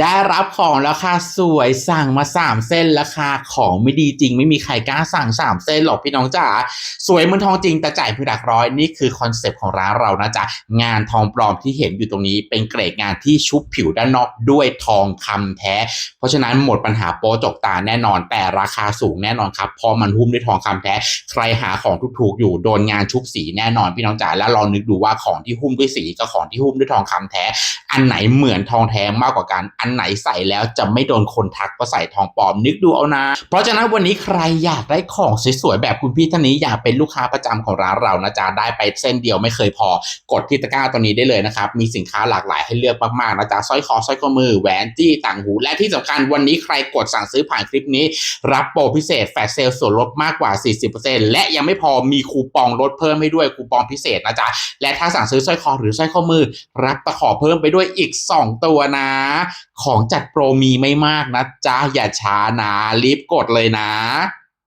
ได้รับของราคาสวยสั่งมา3เส้นราคาของไม่ดีจริง ไม่มีใครกล้าสั่ง3เส้นหรอกพี่น้องจ๋าสวยเหมือนทองจริงแต่จ่ายเพียงหลักร้อยนี่คือคอนเซปต์ของร้านเรานะจ๊ะงานทองปลอมที่เห็นอยู่ตรงนี้เป็นเกรดงานที่ชุบผิวด้านนอกด้วยทองคำแท้ เพราะฉะนั้นหมดปัญหาโปรจกตาแน่นอน แต่ราคาสูงแน่นอนครับเพราะมันหุ้มด้วยทองคำแท้ ใครหาของถูกๆอยู่โดนงานชุบสีแน่นอนพี่น้องจ๋าแล้วลองนึกดูว่าของที่หุ้มด้วยสีกับของที่หุ้มด้วยทองคำแท้ อันไหนเหมือนทองแท้มากกว่ากันอันไหนใส่แล้วจะไม่โดนคนทักว่าใส่ทองปลอมนึกดูเอานะ เพราะฉะนั้นวันนี้ใครอยากได้ของสวยๆแบบคุณพี่ท่านนี้อยากเป็นลูกค้าประจำของร้านเรานะจ๊ะได้ไปเส้นเดียวไม่เคยพอ กดที่ตะกร้าตัวนี้ได้เลยนะครับมีสินค้าหลากหลายให้เลือกมากๆนะจ๊ะสร้อยคอสร้อยข้อมือแหวนจี้ต่างหู และที่สำคัญวันนี้ใครกดสั่งซื้อผ่านคลิปนี้ รับโปรพิเศษแฟชเซลส่วนลดมากกว่า 40%และยังไม่พอมีคูปองลดเพิ่มให้ด้วยคูปองพิเศษนะจ๊ะและถ้าสั่งซื้อสร้อยคอหรือสร้อยข้อมือ รับตะขอเพิ่มไปด้วยอีก 2 ตัวนะของจัดโปรมีไม่มากนะจ้าอย่าช้านะรีบกดเลยนะ